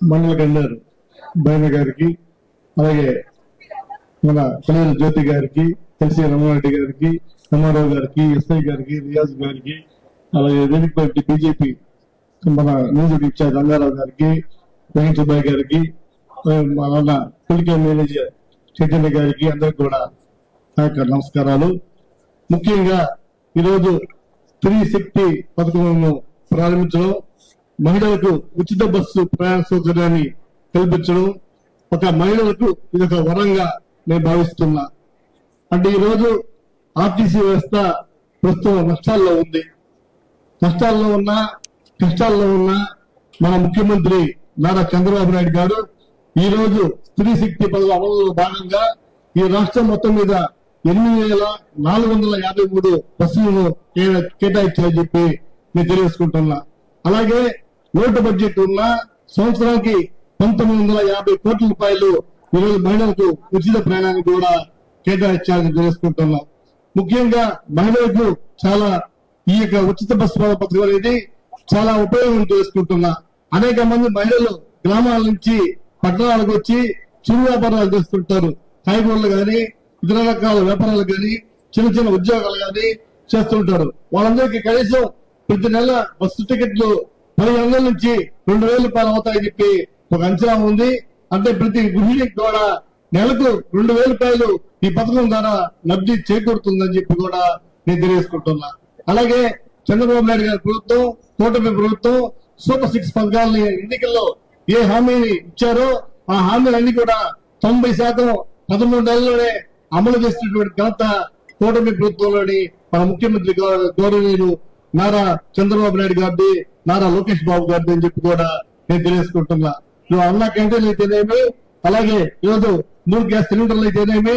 మండల గన్నారు బైన గారికి అలాగే మన కొలేరు జ్యోతి గారికి ఎల్సీ రమణారెడ్డి గారికి రామారావు గారికి ఎస్ఐ గారికి రియాజ్ గారికి అలాగే వేదిక పార్టీ బీజేపీ మన మ్యూజిక్ ఇచ్చారు రంగారావు గారికి వెంకట గారికి మన మా మేనేజర్ చైతన్య గారికి అందరికి కూడా నా యొక్క నమస్కారాలు. ముఖ్యంగా ఈరోజు స్త్రీ శక్తి పథకంను ప్రారంభించడం మహిళలకు ఉచిత బస్సు ప్రయాణ సౌకర్యాన్ని కల్పించడం ఒక మహిళలకు ఇది ఒక వరంగా నేను భావిస్తున్నా. అంటే ఈరోజు ఆర్టీసీ వ్యవస్థ ప్రస్తుతం నష్టాల్లో ఉంది. నష్టాల్లో ఉన్న కష్టాల్లో ఉన్న మన ముఖ్యమంత్రి నారా చంద్రబాబు నాయుడు గారు ఈ రోజు స్త్రీ శక్తి పదవి అమలులో భాగంగా ఈ రాష్ట్రం మొత్తం మీద ఎనిమిది వేల నాలుగు వందల యాభై మూడు బస్సులను కేటాయించాలని చెప్పి నేను తెలియజేసుకుంటున్నా. అలాగే నోటు బడ్జెట్ ఉన్న సంవత్సరానికి పంతొమ్మిది వందల యాభై కోట్ల రూపాయలు ఈరోజు మహిళలకు ఉచిత ప్రయాణానికి కూడా కేటాయించాలని తెలుసుకుంటున్నాం ముఖ్యంగా మహిళలకు చాలా ఈ యొక్క ఉచిత బస్సు పథకం అనేది చాలా ఉపయోగం చేసుకుంటున్నా అనేక మంది మహిళలు గ్రామాల నుంచి పట్టణాలకు వచ్చి చిరు వ్యాపారాలు చేస్తుంటారు. కాయగూరలు కానీ ఇతర రకాల వ్యాపారాలు కానీ చిన్న చిన్న ఉద్యోగాలు కానీ చేస్తుంటారు. వాళ్ళందరికీ కనీసం ప్రతి నెల బస్సు టికెట్లు పదిహేను వందల నుంచి రెండు వేల రూపాయలు అవుతాయని చెప్పి ఒక అంచనా ఉంది. అంటే ప్రతి గృహిణికి కూడా నెలకు రెండు వేల రూపాయలు ఈ పథకం ద్వారా లబ్ధి చేకూరుతుందని చెప్పి కూడా నేను తెలియజేసుకుంటున్నా. అలాగే చంద్రబాబు నాయుడు గారి ప్రభుత్వం కూటమి ప్రభుత్వం సూపర్ సిక్స్ పథకాలని ఎన్నికల్లో ఏ హామీని ఇచ్చారో ఆ హామీలన్నీ కూడా తొంభై శాతం పదమూడు నెలల్లోనే అమలు చేసినటువంటి ఘనత కూటమి ప్రభుత్వంలోని మన ముఖ్యమంత్రి గౌరవ గౌరవనీయులు నారా చంద్రబాబు నాయుడు గారిది. నారా లోకేష్ బాబు గారిది అని చెప్పి కూడా నేను తెలియజేసుకుంటున్నా. నువ్వు అన్న క్యాంటీన్లు అయితేనేమి అలాగే ఈరోజు మూడు గ్యాస్ సిలిండర్లు అయితేనేమి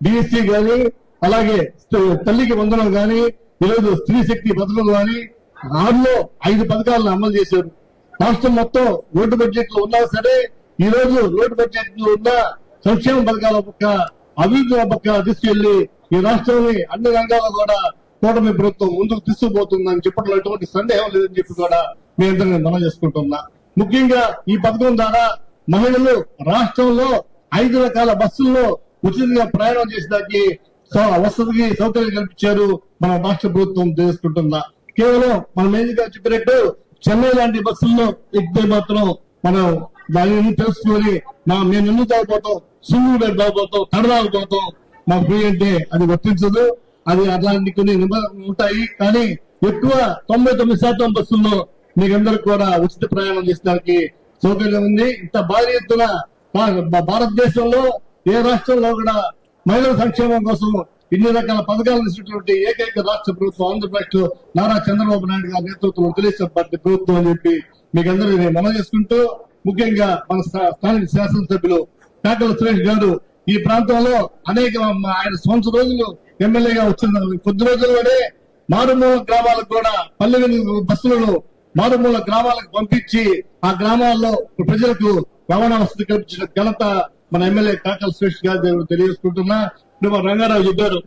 డిఎస్సి గాని అలాగే తల్లికి వందనం గాని ఈరోజు స్త్రీ శక్తి పథకం గాని ఆరులో ఐదు పథకాలను అమలు చేశారు. రాష్ట్రం మొత్తం రోడ్డు బడ్జెట్లో ఉన్నా సరే ఈ రోజు రోడ్డు బడ్జెట్లో ఉన్న సంక్షేమ పథకాల పక్క అభివృద్ధి పక్క తీసుకెళ్ళి ఈ రాష్ట్రాన్ని అన్ని రంగాల్లో కూడా కూటమి ప్రభుత్వం ముందుకు తీసుకుపోతుందని చెప్పడంలో ఎటువంటి సందేహం లేదని చెప్పి కూడా మీ అందరినీ మనం చేసుకుంటున్నా. ముఖ్యంగా ఈ పథకం ద్వారా మహిళలు రాష్ట్రంలో ఐదు రకాల బస్సుల్లో ఉచితంగా ప్రయాణం చేసేదానికి వసతికి సౌకర్యం కల్పించారు మన రాష్ట్ర ప్రభుత్వం చేసుకుంటుందా కేవలం మన ఏదిగా చెప్పినట్టు చెన్నై లాంటి బస్సుల్లో ఎక్కితే మాత్రం మనం దానిని తెలుసుకొని మా మేము ఎందుకు తాగిపోతాం సున్నూరు తాగిపోతాం తడదాగిపోతాం మాకు ఫ్రీ అంటే అది వర్తించదు. అది అట్లాంటి కొన్ని ఉంటాయి. కానీ ఎక్కువ తొంభై తొమ్మిది శాతం బస్సుల్లో మీకందరికి కూడా ఉచిత ప్రయాణం చేసడానికి సౌకర్యం ఉంది. ఇంత భారీ ఎత్తున భారతదేశంలో ఏ రాష్ట్రంలో కూడా మహిళల సంక్షేమం కోసం ఇన్ని రకాల పథకాలు ఇచ్చినటువంటి ఏకైక రాష్ట్ర ప్రభుత్వం ఆంధ్రప్రదేశ్లో నారా చంద్రబాబు నాయుడు గారి నేతృత్వంలో తెలుగుదేశం పార్టీ ప్రభుత్వం అని చెప్పి మీకు అందరూ నేను మనం చేసుకుంటూ ముఖ్యంగా మన స్థా- స్థానిక శాసనసభ్యులు కాకల సురేష్ గారు ఈ ప్రాంతంలో అనేక ఆయన సంవత్సర రోజులు ఎమ్మెల్యేగా వచ్చిన కొద్ది రోజుల్లోనే మారుమూల గ్రామాలకు కూడా పల్లె బస్సులను మారుమూల గ్రామాలకు పంపించి ఆ గ్రామాల్లో ప్రజలకు రవాణా వసతి కల్పించిన ఘనత మన ఎమ్మెల్యే కాకల సురేష్ గారు తెలియజేసుకుంటున్నా. ఇప్పుడు రంగారావు చెప్పారు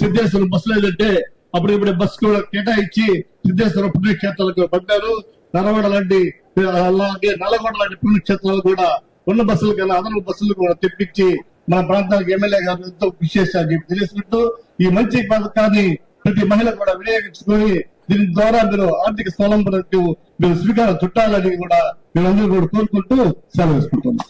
సిద్ధేశ్వరం బస్సు లేదంటే అప్పుడు ఇప్పుడు బస్సు కూడా కేటాయించి సిద్ధేశ్వరం పుణ్యక్షేత్రాలకు పడ్డారు నరవాడ లాంటి అలాగే నల్లగొండ లాంటి పుణ్యక్షేత్రాలు కూడా ఉన్న బస్సులు కన్నా అదనపు బస్సులు కూడా తెప్పించి మన ప్రాంతానికి ఎమ్మెల్యే గారు ఎంతో విశేషాలు చెప్పి తెలియజేసుకుంటూ ఈ మంచి పథకాన్ని ప్రతి మహిళ కూడా వినియోగించుకొని దీని ద్వారా మీరు ఆర్థిక స్వలంబన మీరు స్వీకారం చుట్టాలని కూడా మీరందరూ కూడా కోరుకుంటూ సెలవు వేసుకుంటున్నాం